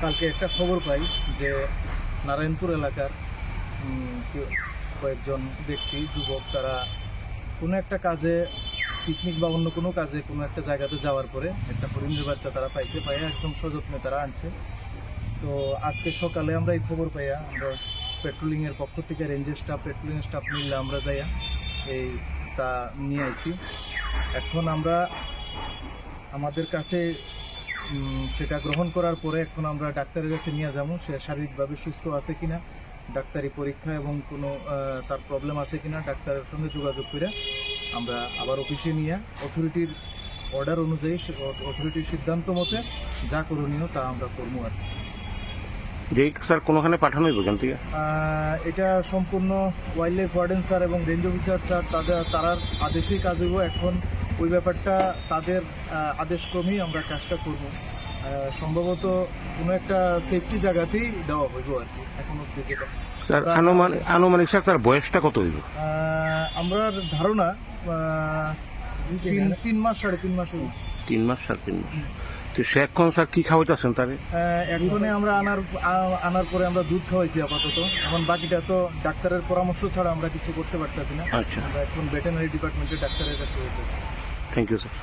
কালকে একটা খবর পাই যে নারায়ণপুর এলাকার কয়েকজন ব্যক্তি, যুবক, তারা কোনো একটা কাজে পিকনিক বা অন্য কোনো কাজে কোনো একটা জায়গাতে যাওয়ার পরে একটা হরিণের বাচ্চা তারা পাইছে, পাইয়া একদম সযত্নে তারা আনছে। তো আজকে সকালে আমরা এই খবর পাইয়া আমরা পেট্রোলিং এর পক্ষ থেকে রেঞ্জের স্টাফ পেট্রোলিং স্টাফ মিললে আমরা যাইয়া এই তা নিয়ে আইছি এখন আমরা আমাদের কাছে সেটা গ্রহণ করার পরে এখন আমরা ডাক্তারের কাছে নিয়ে যাব, সে শারীরিকভাবে সুস্থ আছে কিনা, ডাক্তারি পরীক্ষা এবং কোনো তার প্রবলেম আছে কিনা, ডাক্তারের সঙ্গে যোগাযোগ করে আমরা আবার অফিসে নিয়ে অথরিটির অর্ডার অনুযায়ী অথরিটির সিদ্ধান্ত মতে যা করণীয় তা আমরা করব আর কি। যে স্যার কোনোখানে পাঠানো হইব এখান থেকে? এটা সম্পূর্ণ ওয়াইল্ড লাইফ ওয়ার্ডেন স্যার এবং রেঞ্জ অফিসার স্যার তাদের তারার আদেশেই কাজ হইব। এখন ওই ব্যাপারটা তাদের আদেশক্রমেই আমরা কাজটা করব। সম্ভবত কোনো একটা সেফটি জায়গাতেই দেওয়া হইব আর কি এখন অব্দি যেটা স্যার আনুমানিক আনুমানিক স্যার তার বয়সটা কত হইব? আমার ধারণা তিন তিন মাস সাড়ে তিন মাস তিন মাস সাড়ে তিন মাস। তো সে এখন স্যার কি খাওয়াইতেছেন তারে? আহ, এখনে আমরা আনার আনার পরে আমরা দুধ খাওয়াইছি আপাতত। এখন বাকিটা তো ডাক্তারের পরামর্শ ছাড়া আমরা কিছু করতে পারতেছি না। আচ্ছা। আমরা এখন ভেটেনারি ডিপার্টমেন্টের ডাক্তারের কাছে থ্যাংক ইউ স্যার